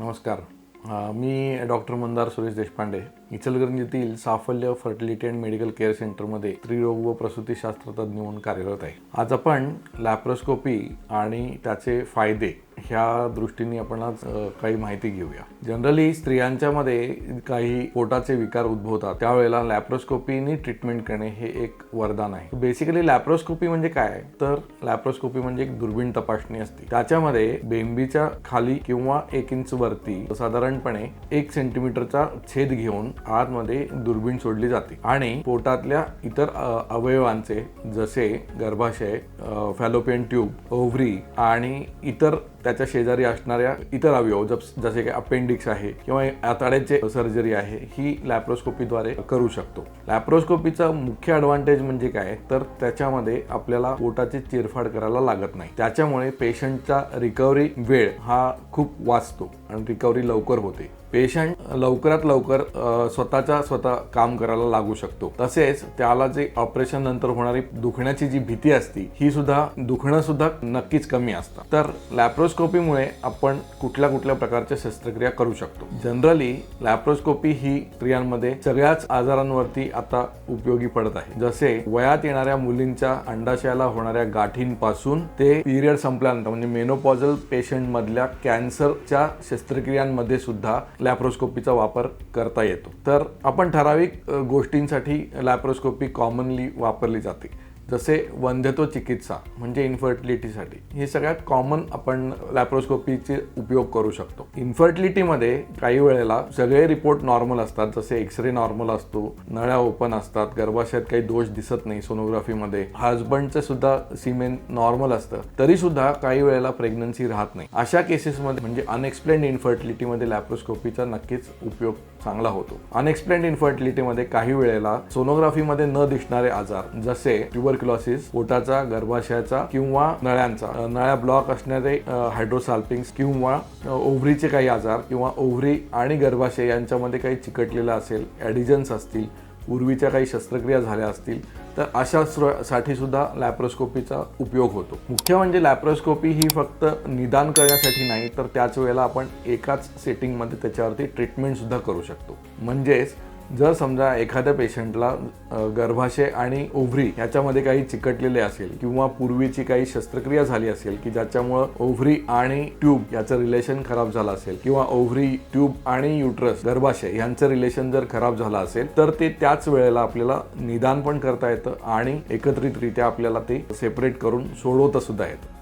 नमस्कार. मी doctor Mandar Suresh Deshpande. इचलकरंजीतील Saphalya fertility and medical care सेंटरमध्ये स्त्रीरोग व प्रसूतीशास्त्र तज्ज्ञ म्हणून कार्यरत आहे. आज आपण लॅप्रोस्कोपी आणि त्याचे फायदे ह्या दृष्टीने आपण आज काही माहिती घेऊया. जनरली स्त्रियांच्यामध्ये काही पोटाचे विकार उद्भवतात. त्यावेळेला लॅप्रोस्कोपीने ट्रीटमेंट करणे हे एक वरदान आहे. बेसिकली लॅप्रोस्कोपी म्हणजे काय? तर लॅप्रोस्कोपी म्हणजे एक दुर्बीण तपासणी असते. त्याच्यामध्ये बेंबीच्या खाली किंवा एक इंच वरती साधारणपणे एक सेंटीमीटरचा छेद घेऊन आतमध्ये दुर्बीण सोडली जाते. आणि पोटातल्या इतर अवयवांचे जसे गर्भाशय फॅलोपियन ट्यूब ओव्हरी आणि इतर त्याच्या शेजारी असणाऱ्या इतर अवयव जसे की अपेंडिक्स आहे किंवा आताड्याचे सर्जरी आहे ही लॅप्रोस्कोपीद्वारे करू शकतो. लॅप्रोस्कोपीचा मुख्य ॲडव्हान्टेज म्हणजे काय? तर त्याच्यामध्ये आपल्याला पोटाची चिरफाड करायला लागत नाही. त्याच्यामुळे पेशंटचा रिकव्हरी वेळ हा खूप वाचतो. आणि रिकव्हरी लवकर होते. पेशंट लवकरात लवकर स्वतःच्या स्वतः काम करायला लागू शकतो. तसेच त्याला जे ऑपरेशन नंतर होणारी दुखण्याची जी भीती असती ही सुद्धा दुखणं सुद्धा नक्कीच कमी असतं तर लॅप्रोस्कोपीमुळे आपण कुठल्या कुठल्या प्रकारच्या शस्त्रक्रिया करू शकतो. जनरली लॅप्रोस्कोपी ही स्त्रियांमध्ये सगळ्याच आजारांवरती आता उपयोगी पडत आहे. जसे वयात येणाऱ्या मुलींच्या अंडाशयाला होणाऱ्या गाठींपासून ते पिरियड संपल्यानंतर म्हणजे मेनोपॉझल पेशंट मधल्या कॅन्सरच्या शस्त्रक्रियांमध्ये सुद्धा लॅप्रोस्कोपीचा वापर करता येतो. तर आपण ठराविक गोष्टींसाठी लॅप्रोस्कोपी कॉमनली वापरली जाते. जसे वंध्यत्व चिकित्सा म्हणजे इन्फर्टिलिटीसाठी हे सगळ्यात कॉमन आपण लॅप्रोस्कोपीचे उपयोग करू शकतो. इन्फर्टिलिटीमध्ये काही वेळेला सगळे रिपोर्ट नॉर्मल असतात जसे एक्सरे नॉर्मल असतो नळ्या ओपन असतात गर्भाशयात काही दोष दिसत नाही सोनोग्राफीमध्ये हजबंडचं सुद्धा सिमेन नॉर्मल असतं तरी सुद्धा काही वेळेला प्रेग्नन्सी राहत नाही. अशा केसेसमध्ये म्हणजे अनएक्सप्लेन्ड इन्फर्टिलिटीमध्ये लॅप्रोस्कोपीचा नक्कीच उपयोग चांगला होतो. अनएक्सप्लेन्ड इन्फर्टिलिटीमध्ये काही वेळेला सोनोग्राफीमध्ये न दिसणारे आजार जसे ट्युबरक्युलॉसिस पोटाचा गर्भाशयाचा किंवा नळ्यांचा नळ्या ब्लॉक असणारे हायड्रोसाल्पिंग्स किंवा ओव्हरीचे काही आजार किंवा ओव्हरी आणि गर्भाशय यांच्यामध्ये काही चिकटलेलं असेल ॲडिजन्स असतील पूर्वीच्या काही शस्त्रक्रिया झाल्या असतील तर अशा साठी सुद्धा लॅप्रोस्कोपीचा उपयोग होतो. मुख्य म्हणजे लॅप्रोस्कोपी ही फक्त निदान करण्यासाठी नाही तर त्याच वेळेला आपण एकाच सेटिंगमध्ये त्याच्यावरती ट्रीटमेंट सुद्धा करू शकतो. म्हणजेच जर समजा एखाद्या पेशंटला गर्भाशय आणि ओव्हरी याच्यामध्ये काही चिकटलेले असेल किंवा पूर्वीची काही शस्त्रक्रिया झाली असेल की ज्याच्यामुळं ओव्हरी आणि ट्यूब याचं रिलेशन खराब झालं असेल किंवा ओव्हरी ट्यूब आणि युट्रस गर्भाशय यांचं रिलेशन जर खराब झालं असेल तर ते त्याच वेळेला आपल्याला निदान पण करता येतं आणि एकत्रितरित्या आपल्याला ते सेपरेट करून सोडवता सुद्धा येतं.